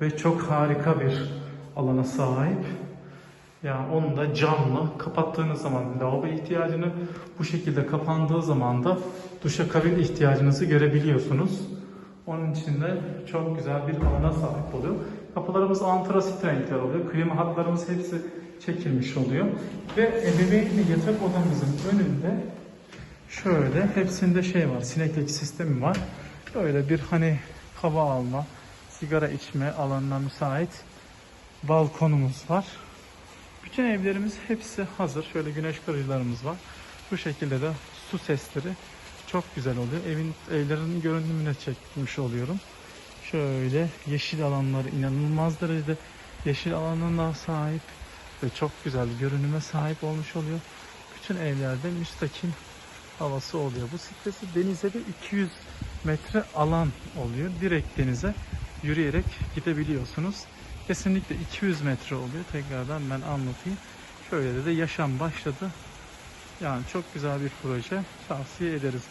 ve çok harika bir alana sahip. Ya onu da camlı kapattığınız zaman lavabo ihtiyacını bu şekilde kapandığı zaman da duşakabin ihtiyacınızı görebiliyorsunuz. Onun için de çok güzel bir alana sahip oluyor. Kapılarımız antrasit renkler oluyor. Klima hatlarımız hepsi çekilmiş oluyor. Ve ebeveynli yatak odamızın önünde şöyle hepsinde şey var. Sineklik sistemi var. Böyle bir hani hava alma, sigara içme alanına müsait balkonumuz var. Bütün evlerimiz hepsi hazır. Şöyle güneş kırıcılarımız var. Bu şekilde de su sesleri çok güzel oluyor. Evin evlerin görünümüne çekmiş oluyorum. Şöyle yeşil alanları inanılmaz derecede yeşil alanına sahip ve çok güzel görünüme sahip olmuş oluyor. Bütün evlerde müstakil havası oluyor. Bu sitesi denize de 200 metre alan oluyor. Direkt denize yürüyerek gidebiliyorsunuz. Kesinlikle 200 metre oluyor. Tekrardan ben anlatayım. Şöyle de, yaşam başladı. Yani çok güzel bir proje. Tavsiye ederiz.